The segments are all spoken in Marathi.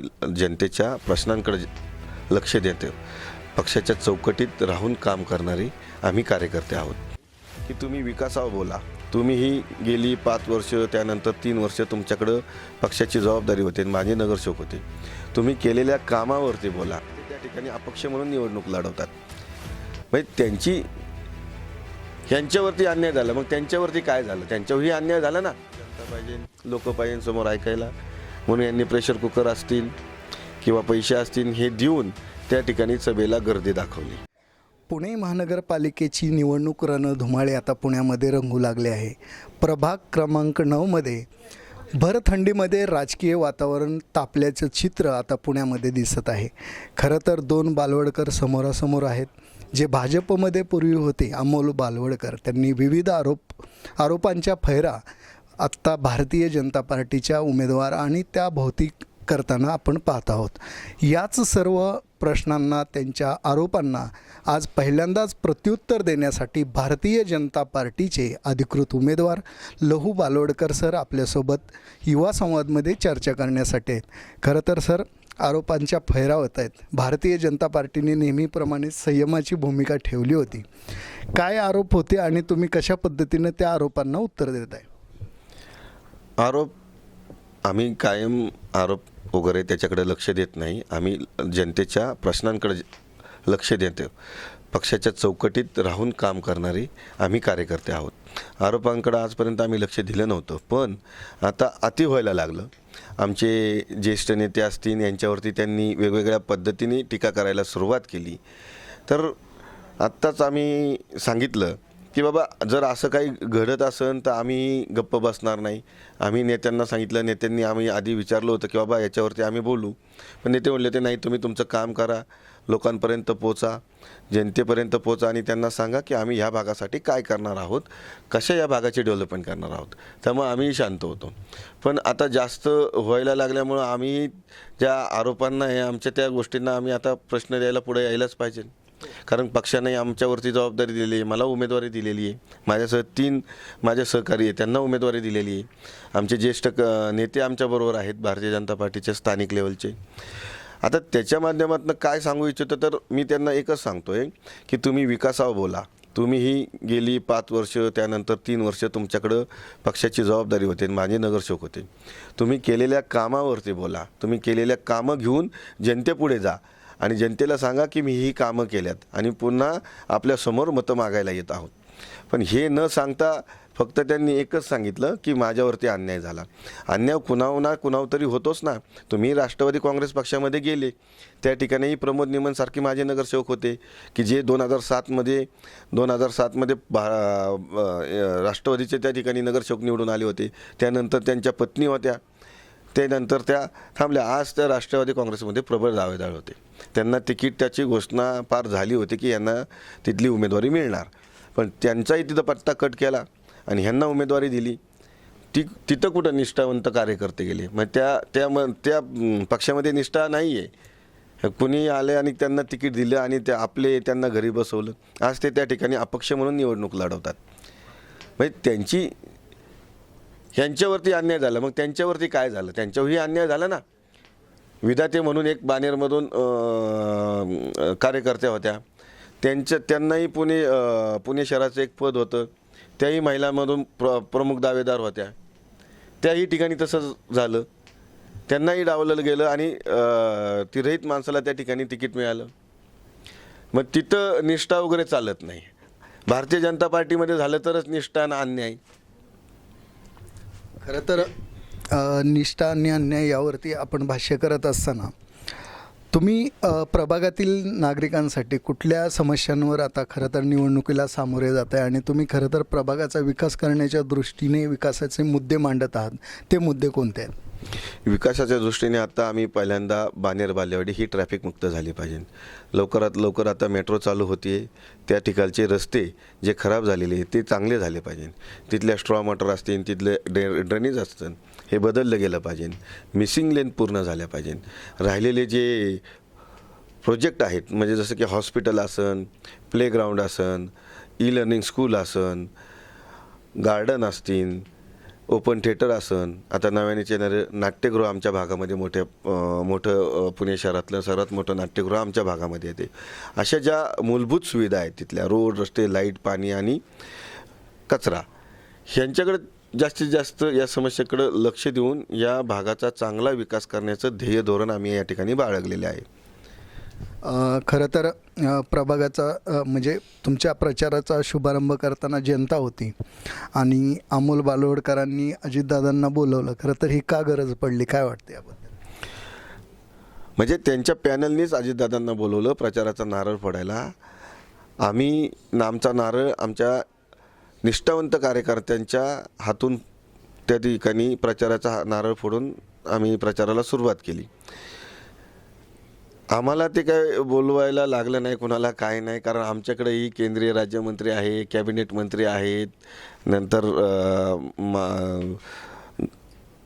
आम्ही जनतेच्या प्रश्नांकडे लक्ष देतो. पक्षाच्या चौकटीत राहून काम करणारी आम्ही कार्यकर्ते आहोत. की तुम्ही विकासावर बोला. तुम्हीही गेली पाच वर्ष त्यानंतर तीन वर्ष तुमच्याकडं पक्षाची जबाबदारी होते माझे नगरसेवक होते. तुम्ही केलेल्या कामावरती बोला. त्या ठिकाणी अपक्ष म्हणून निवडणूक लढवतात. म्हणजे त्यांची ह्यांच्यावरती अन्याय झाला. मग त्यांच्यावरती काय झालं? त्यांच्यावरही अन्याय झाला ना? जनता पाहिजे लोक पाहिजे समोर ऐकायला. म्हणून यांनी प्रेशर कुकर असतील किंवा पैसे असतील हे देऊन त्या ठिकाणी सभेला गर्दी दाखवली. पुणे महानगरपालिकेची निवडणूक रणधुमाळे आता पुण्यामध्ये रंगू लागले आहे. प्रभाग क्रमांक नऊमध्ये भर थंडीमध्ये राजकीय वातावरण तापल्याचं चित्र आता पुण्यामध्ये दिसत आहे. खरं तर दोन बालवडकर समोरासमोर आहेत जे भाजपमध्ये पूर्वी होते अमोल बालवडकर. त्यांनी विविध आरोप आरोपांच्या फैरा आत्ता भारतीय जनता पार्टीच्या उमेदवार आणि त्या भौतिक करताना आपण पाहत आहोत. याच सर्व प्रश्नांना त्यांच्या आरोपांना आज पहिल्यांदाच प्रत्युत्तर देण्यासाठी भारतीय जनता पार्टीचे अधिकृत उमेदवार लहू बालोडकर सर आपल्यासोबत युवा संवादमध्ये चर्चा करण्यासाठी आहेत. खरं तर सर आरोपांच्या फैरावत आहेत. भारतीय जनता पार्टीने नेहमीप्रमाणे संयमाची भूमिका ठेवली होती. काय आरोप होते आणि तुम्ही कशा पद्धतीनं त्या आरोपांना उत्तर देत आहे आरोप आम्ही कायम आरोप वगैरे त्याच्याकडे लक्ष देत नाही. आम्ही जनतेच्या प्रश्नांकडे लक्ष देतो पक्षाच्या चौकटीत राहून काम करणारी आम्ही कार्यकर्ते आहोत. आरोपांकडे आजपर्यंत आम्ही लक्ष दिलं नव्हतं. पण आता अति व्हायला लागलं. आमचे ज्येष्ठ नेते असतील यांच्यावरती त्यांनी वेगवेगळ्या पद्धतीने टीका करायला सुरुवात केली. तर आत्ताच आम्ही सांगितलं की बाबा जर असं काही घडत असेल तर आम्ही गप्प बसणार नाही. आम्ही नेत्यांना सांगितलं नेत्यांनी आम्ही आधी विचारलं होतं की बाबा याच्यावरती आम्ही बोलू. पण नेते म्हणले ते नाही तुम्ही तुमचं काम करा लोकांपर्यंत पोचा जनतेपर्यंत पोचा आणि त्यांना सांगा की आम्ही ह्या भागासाठी काय करणार आहोत कशा या भागाची डेव्हलपमेंट करणार आहोत. त्यामुळे आम्ही शांत होतो. पण आता जास्त व्हायला लागल्यामुळं आम्ही ज्या आरोपांना आहे आमच्या त्या गोष्टींना आम्ही आता प्रश्न द्यायला पुढे यायलाच पाहिजे. कारण पक्षाने आमच्यावरती जबाबदारी दिलेली आहे मला उमेदवारी दिलेली आहे. माझ्यासह तीन माझ्या सहकारी आहे त्यांना उमेदवारी दिलेली आहे. आमचे ज्येष्ठ क नेते आमच्याबरोबर आहेत भारतीय जनता पार्टीचे स्थानिक लेवलचे. आता त्याच्या माध्यमातून काय सांगू इच्छितो तर मी त्यांना एकच सांगतो आहे की तुम्ही विकासावर बोला. तुम्ही ही गेली पाच वर्ष त्यानंतर तीन वर्ष तुमच्याकडं पक्षाची जबाबदारी होते माझे नगरसेवक होते. तुम्ही केलेल्या कामावरती बोला. तुम्ही केलेल्या कामं घेऊन जनतेपुढे जा. आणि जनतेला सांगा की मी ही कामं केल्यात आणि पुन्हा आपल्यासमोर मतं मागायला येत आहोत. पण हे न सांगता फक्त त्यांनी एकच सांगितलं की माझ्यावरती अन्याय झाला. अन्याय कुणावर ना कुणाव तरी होतोच ना. तुम्ही राष्ट्रवादी काँग्रेस पक्षामध्ये गेले. त्या ठिकाणीही प्रमोद निमनसारखे माझे नगरसेवक होते की जे दोन हजार सातमध्ये दोन हजार सातमध्ये भा राष्ट्रवादीचे त्या ठिकाणी नगरसेवक निवडून आले होते. त्यानंतर त्यांच्या पत्नी होत्या. त्यानंतर त्या थांबल्या. आज त्या राष्ट्रवादी काँग्रेसमध्ये प्रबळ दावेदार होते. त्यांना तिकीट त्याची घोषणा पार झाली होती की यांना तिथली उमेदवारी मिळणार. पण त्यांचाही तिथं पत्ता कट केला आणि ह्यांना उमेदवारी दिली. ती तिथं कुठं निष्ठावंत कार्यकर्ते गेले? मग त्या त्या म त्या पक्षामध्ये निष्ठा नाही आहे कुणी आले आणि त्यांना तिकीट दिलं आणि ते आपले त्यांना घरी बसवलं. आज ते त्या ठिकाणी अपक्ष म्हणून निवडणूक लढवतात. म्हणजे त्यांची ह्यांच्यावरती अन्याय झाला. मग त्यांच्यावरती काय झालं? त्यांच्यावरही अन्याय झाला ना? विधाते म्हणून एक बानेरमधून कार्यकर्त्या होत्या. त्यांच्या त्यांनाही पुणे पुणे शहराचं एक पद होतं. त्याही महिलांमधून प्र प्रमुख दावेदार होत्या. त्याही ठिकाणी तसंच झालं. त्यांनाही डावललं गेलं आणि ती तिरहित माणसाला त्या ठिकाणी तिकीट मिळालं. मग तिथं निष्ठा वगैरे चालत नाही. भारतीय जनता पार्टीमध्ये झालं तरच निष्ठा आणि अन्याय. खरं तर निष्ठा आणि अन्याय यावरती आपण भाष्य करत असताना तुम्ही प्रभागातील नागरिकांसाठी कुठल्या समस्यांवर आता खरं तर निवडणुकीला सामोरे जात आहे आणि तुम्ही खरं तर प्रभागाचा विकास करण्याच्या दृष्टीने विकासाचे मुद्दे मांडत आहात ते मुद्दे कोणते आहेत? विकासाच्या दृष्टीने आता आम्ही पहिल्यांदा बानेर बालेवाडी ही ट्रॅफिक मुक्त झाली पाहिजे. लवकरात लवकर आता मेट्रो चालू होती त्या ठिकाणचे रस्ते जे खराब झालेले आहेत ते चांगले झाले पाहिजे. तिथल्या स्ट्रॉ मटर असतील तिथले ड्रे ड्रेनेज असतं हे बदललं गेलं पाहिजे. मिसिंग लेन पूर्ण झाल्या पाहिजे. राहिलेले जे प्रोजेक्ट आहेत म्हणजे जसं की हॉस्पिटल असन प्लेग्राऊंड असन ई लर्निंग स्कूल असन गार्डन असतील ओपन थिएटर असन. आता नव्याने येणारे नाट्यगृह आमच्या भागामध्ये मोठ्या मोठं पुणे शहरातलं सर्वात मोठं नाट्यगृह आमच्या भागामध्ये येते. अशा ज्या मूलभूत सुविधा आहेत तिथल्या रोड रस्ते लाइट पाणी आणि कचरा ह्यांच्याकडे जास्तीत जास्त या समस्येकडे लक्ष देऊन या भागाचा चांगला विकास करण्याचं ध्येय धोरण आम्ही या ठिकाणी बाळगलेले आहे. खरं तर प्रभागाचा म्हणजे तुमच्या प्रचाराचा शुभारंभ करताना जनता होती. आणि अमोल बालोडकरांनी अजितदादांना बोलवलं. खरं तर ही का गरज पडली? काय वाटते याबद्दल? म्हणजे त्यांच्या पॅनलनीच अजितदादांना बोलवलं प्रचाराचा नारळ फोडायला. आम्ही आमचा नारळ आमच्या निष्ठावंत कार्यकर्त्यांच्या हातून त्या ठिकाणी प्रचाराचा हा नारळ फोडून आम्ही प्रचाराला सुरुवात केली. आम्हाला ते काय बोलवायला लागलं नाही कुणाला काय नाही कारण आमच्याकडेही केंद्रीय राज्यमंत्री आहे कॅबिनेट मंत्री आहेत नंतर मा-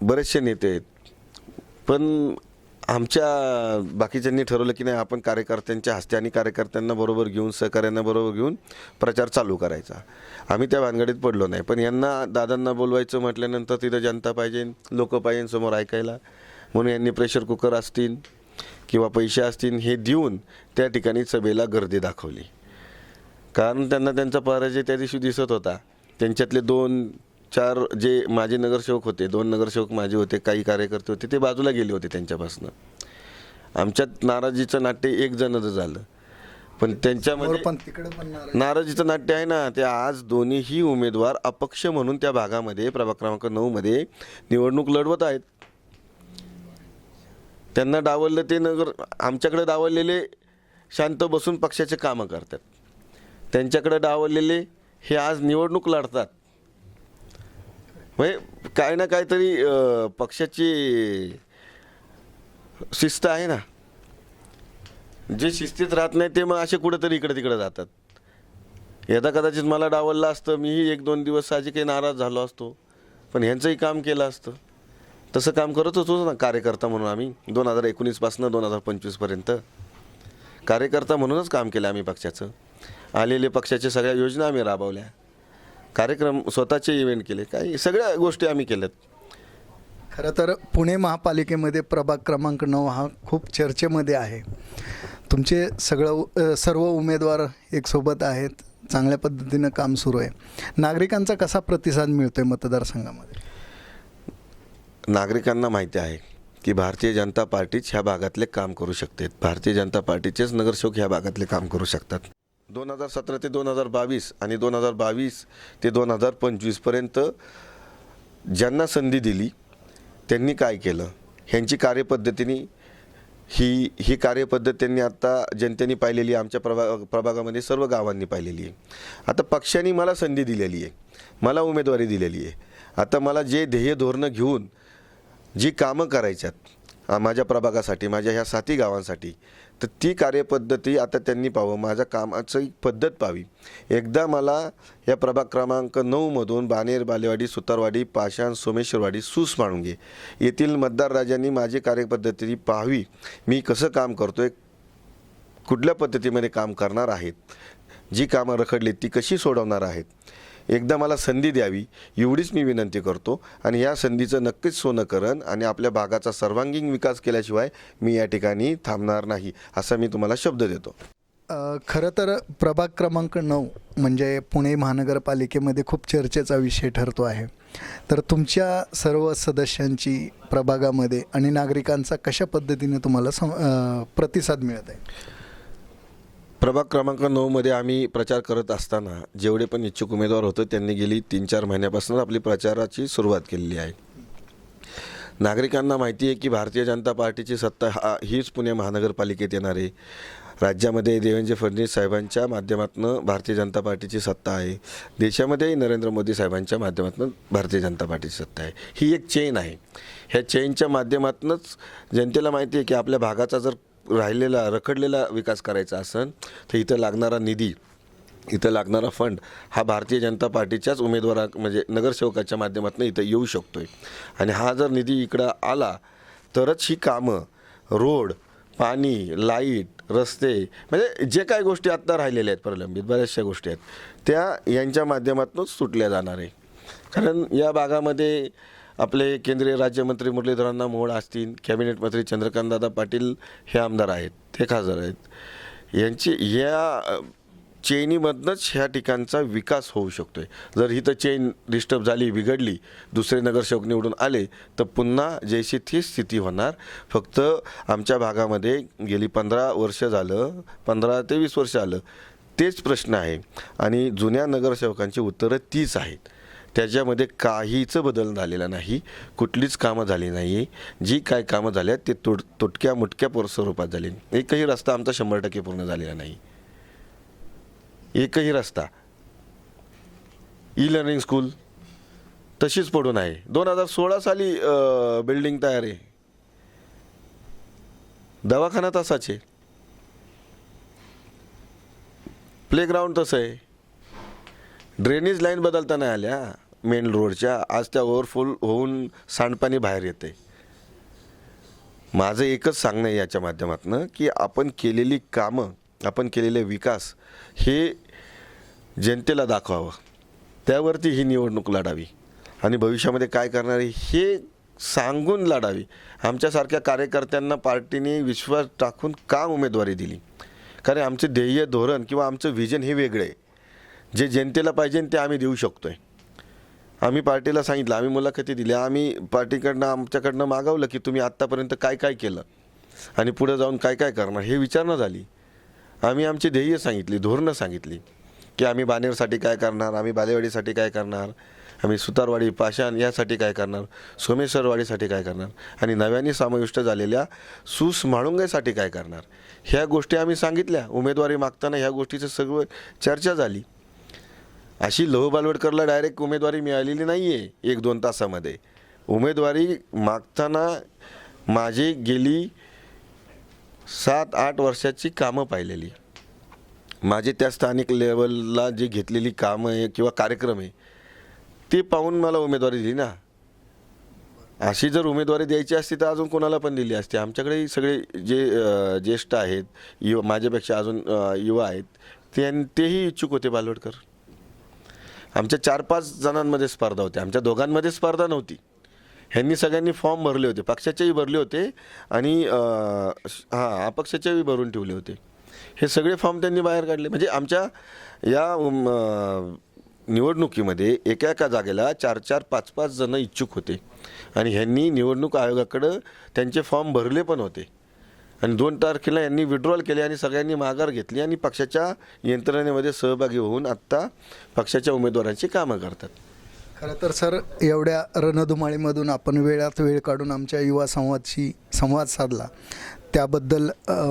बरेचसे नेते आहेत. पण आमच्या बाकीच्यांनी ठरवलं की नाही आपण कार्यकर्त्यांच्या हस्ते आणि कार्यकर्त्यांना बरोबर घेऊन सहकार्यांना बरोबर घेऊन प्रचार चालू करायचा. आम्ही त्या भानगडीत पडलो नाही पण यांना दादांना बोलवायचं म्हटल्यानंतर तिथं जनता पाहिजे लोक पाहिजे समोर ऐकायला. म्हणून यांनी प्रेशर कुकर असतील किंवा पैसे असतील हे देऊन त्या ठिकाणी सभेला गर्दी दाखवली. कारण त्यांना त्यांचा पराजय त्या दिवशी दिसत होता. त्यांच्यातले दोन चार जे माझे नगरसेवक होते दोन नगरसेवक माझे होते काही कार्यकर्ते होते ते बाजूला गेले होते त्यांच्यापासनं. आमच्यात नाराजीचं नाट्य एक जणच झालं. पण त्यांच्यामध्ये. नाराजीचं नाट्य आहे ना ते आज दोन्हीही उमेदवार अपक्ष म्हणून त्या भागामध्ये प्रभाग क्रमांक नऊमध्ये निवडणूक लढवत आहेत. त्यांना डावललं ते नगर आमच्याकडे डावललेले शांत बसून पक्षाचे कामं करतात. त्यांच्याकडे डावललेले हे आज निवडणूक लढतात. म्हणजे काय ना काहीतरी पक्षाची शिस्त आहे ना. जे शिस्तीत राहत नाही ते मग असे कुठेतरी इकडे तिकडे जातात. यदा कदाचित मला डावललं असतं मीही एक दोन दिवस साजी काही नाराज झालो असतो. पण ह्यांचंही काम केलं असतं. तसं काम करत होतो ना कार्यकर्ता म्हणून आम्ही. दोन हजार एकोणीसपासनं दोन हजार पंचवीसपर्यंत कार्यकर्ता म्हणूनच काम केलं आम्ही पक्षाचं. आलेले पक्षाच्या सगळ्या योजना आम्ही राबवल्या. कार्यक्रम स्वतःचे इव्हेंट केले. काही सगळ्या गोष्टी आम्ही केल्यात. खरं तर पुणे महापालिकेमध्ये प्रभाग क्रमांक नऊ हा खूप चर्चेमध्ये आहे. तुमचे सगळं सर्व उमेदवार एकसोबत आहेत. चांगल्या पद्धतीनं काम सुरू आहे. नागरिकांचा कसा प्रतिसाद मिळतोय मतदारसंघामध्ये? नागरिकांना माहिती आहे की भारतीय जनता पार्टीच ह्या भागातले काम करू शकते. भारतीय जनता पार्टीचेच नगरसेवक ह्या भागातले काम करू शकतात. दोन हजार सतरा ते दोन हजार बावीस आणि दोन हजार बावीस ते दोन हजार पंचवीसपर्यंत ज्यांना संधी दिली त्यांनी काय केलं? ह्यांची कार्यपद्धतीने ही ही कार्यपद्धत त्यांनी आता जनतेने पाहिलेली आहे आमच्या प्रभा प्रभागामध्ये सर्व गावांनी पाहिलेली आहे. आता पक्षाने मला संधी दिलेली आहे. मला उमेदवारी दिलेली आहे. आता मला जे ध्येय धोरणं घेऊन जी कामं करायच्यात माझ्या प्रभागासाठी माझ्या ह्या साती गावांसाठी तर ती कार्यपद्धती आता त्यांनी पाहावं. माझ्या कामाचं एक पद्धत पाहावी. एकदा मला या प्रभाग क्रमांक नऊमधून बानेर बालेवाडी सुतारवाडी पाषाण सोमेश्वरवाडी सूस घे. येथील मतदार राजांनी माझी कार्यपद्धती पाहावी. मी कसं काम करतो आहे कुठल्या पद्धतीमध्ये काम करणार आहेत जी कामं रखडली ती कशी सोडवणार आहेत एकदा मला संधी द्यावी एवढीच मी विनंती करतो. आणि या संधीचं नक्कीच सोनं करण आणि आपल्या भागाचा सर्वांगीण विकास केल्याशिवाय मी या ठिकाणी थांबणार नाही असा मी तुम्हाला शब्द देतो. खरं तर प्रभाग क्रमांक नऊ म्हणजे पुणे महानगरपालिकेमध्ये खूप चर्चेचा विषय ठरतो आहे. तर तुमच्या सर्व सदस्यांची प्रभागामध्ये आणि नागरिकांचा कशा पद्धतीने तुम्हाला सम प्रतिसाद मिळत आहे? प्रभाग क्रमांक नऊमध्ये आम्ही प्रचार करत असताना जेवढे पण इच्छुक उमेदवार होते त्यांनी गेली तीन चार महिन्यापासून आपली प्रचाराची सुरुवात केलेली आहे. नागरिकांना माहिती आहे की भारतीय जनता पार्टीची सत्ता हा हीच पुणे महानगरपालिकेत येणार आहे. राज्यामध्ये देवेंद्र फडणवीस साहेबांच्या माध्यमातून भारतीय जनता पार्टीची सत्ता आहे. देशामध्येही नरेंद्र मोदी साहेबांच्या माध्यमातून भारतीय जनता पार्टीची सत्ता आहे. ही एक चेन आहे. ह्या चेनच्या माध्यमातूनच जनतेला माहिती आहे की आपल्या भागाचा जर राहिलेला रखडलेला विकास करायचा असेल तर इथं लागणारा निधी इथं लागणारा फंड हा भारतीय जनता पार्टीच्याच उमेदवारा म्हणजे नगरसेवकाच्या माध्यमातून इथं येऊ शकतो आहे आणि हा जर निधी इकडं आला तरच ही कामं रोड पाणी लाइट रस्ते म्हणजे जे काही गोष्टी आत्ता राहिलेल्या आहेत प्रलंबित बऱ्याचशा गोष्टी आहेत त्या यांच्या माध्यमातूनच सुटल्या जाणार आहे. कारण या भागामध्ये आपले केंद्रीय राज्यमंत्री मुरलीधरांना मोहोळ असतील कॅबिनेट मंत्री चंद्रकांतदादा पाटील हे आमदार आहेत ते खासदार आहेत. यांची या चेनीमधनंच ह्या ठिकाणचा विकास होऊ शकतो आहे जर ही तर चेन डिस्टर्ब झाली बिघडली दुसरे नगरसेवक निवडून आले तर पुन्हा जैशी ती स्थिती होणार. फक्त आमच्या भागामध्ये गेली पंधरा वर्ष झालं पंधरा ते वीस वर्ष आलं तेच प्रश्न आहे. आणि जुन्या नगरसेवकांची उत्तरं तीच आहेत. त्याच्यामध्ये काहीच बदल झालेला नाही. कुठलीच कामं झाली नाही आहे जी काय कामं झाली आहेत ते तुट तुटक्या मुटक्या पोर स्वरूपात झाली. एकही रस्ता आमचा शंभर टक्के पूर्ण झालेला नाही. एकही रस्ता. ई लर्निंग स्कूल तशीच पडून आहे. दोन हजार सोळा साली बिल्डिंग तयार आहे. दवाखाना तसाच आहे. प्लेग्राऊंड तसं आहे. ड्रेनेज लाईन बदलता नाही आल्या. मेन रोडच्या आज त्या ओव्हरफुल होऊन सांडपाणी बाहेर येते माझं एकच सांगणं आहे याच्या माध्यमातून की आपण केलेली कामं आपण केलेले विकास हे जनतेला दाखवावं. त्यावरती ही निवडणूक लढावी. आणि भविष्यामध्ये काय करणार हे सांगून लढावी. आमच्यासारख्या कार्यकर्त्यांना पार्टीने विश्वास टाकून का उमेदवारी दिली. कारण आमचे ध्येय धोरण किंवा आमचं व्हिजन हे वेगळे आहे. जे जनतेला पाहिजे ते आम्ही देऊ शकतो आहे आम्ही पार्टीला सांगितलं आम्ही मुलाखती दिल्या आम्ही पार्टीकडनं आमच्याकडनं मागवलं की तुम्ही आत्तापर्यंत काय काय केलं आणि पुढे जाऊन काय काय करणार हे विचारणा झाली. आम्ही आमची ध्येय सांगितली धोरणं सांगितली की आम्ही बानेरसाठी काय करणार आम्ही बालेवाडीसाठी काय करणार आम्ही सुतारवाडी पाषाण यासाठी काय करणार सोमेश्वरवाडीसाठी काय करणार आणि नव्याने समाविष्ट झालेल्या सूस म्हाळुंगेसाठी काय करणार. ह्या गोष्टी आम्ही सांगितल्या उमेदवारी मागताना ह्या गोष्टीचं सगळं चर्चा झाली. अशी लहू बालवडकरला डायरेक्ट उमेदवारी मिळालेली नाही आहे एक दोन तासामध्ये. उमेदवारी मागताना माझी गेली सात आठ वर्षाची कामं पाहिलेली. माझे त्या स्थानिक लेवलला जी घेतलेली कामं आहे किंवा कार्यक्रम आहे ते पाहून मला उमेदवारी दिली ना. अशी जर उमेदवारी द्यायची असती तर अजून कोणाला पण दिली असती. आमच्याकडे सगळे जे ज्येष्ठ आहेत युवा माझ्यापेक्षा अजून युवा आहेत ते तेही इच्छुक होते बालवडकर. आमच्या चार पाच जणांमध्ये स्पर्धा होत्या आमच्या दोघांमध्ये स्पर्धा नव्हती. ह्यांनी सगळ्यांनी फॉर्म भरले होते. पक्षाचेही भरले होते आणि हां अपक्षाचेही भरून ठेवले होते. हे सगळे फॉर्म त्यांनी बाहेर काढले. म्हणजे आमच्या या निवडणुकीमध्ये एका एका जागेला चार चार पाच पाच जणं इच्छुक होते. आणि ह्यांनी निवडणूक आयोगाकडं त्यांचे फॉर्म भरले पण होते. आणि दोन तारखेला यांनी विड्रॉल केले आणि सगळ्यांनी माघार घेतली आणि पक्षाच्या यंत्रणेमध्ये सहभागी होऊन आत्ता पक्षाच्या उमेदवारांची कामं करतात. खरं तर सर एवढ्या रणधुमाळीमधून आपण वेळात वेळ काढून आमच्या युवा संवादशी संवाद साधला. त्याबद्दल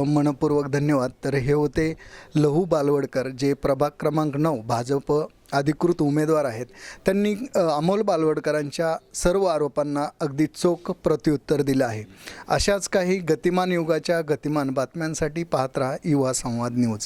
मनपूर्वक धन्यवाद. तर हे होते लहू बालवडकर जे प्रभाग क्रमांक नऊ भाजप अधिकृत उमेदवार आहेत. त्यांनी अमोल बालवडकरांच्या सर्व आरोपांना अगदी चोख प्रत्युत्तर दिलं आहे. अशाच काही गतिमान युगाच्या गतिमान बातम्यांसाठी पाहत राहा युवा संवाद न्यूज.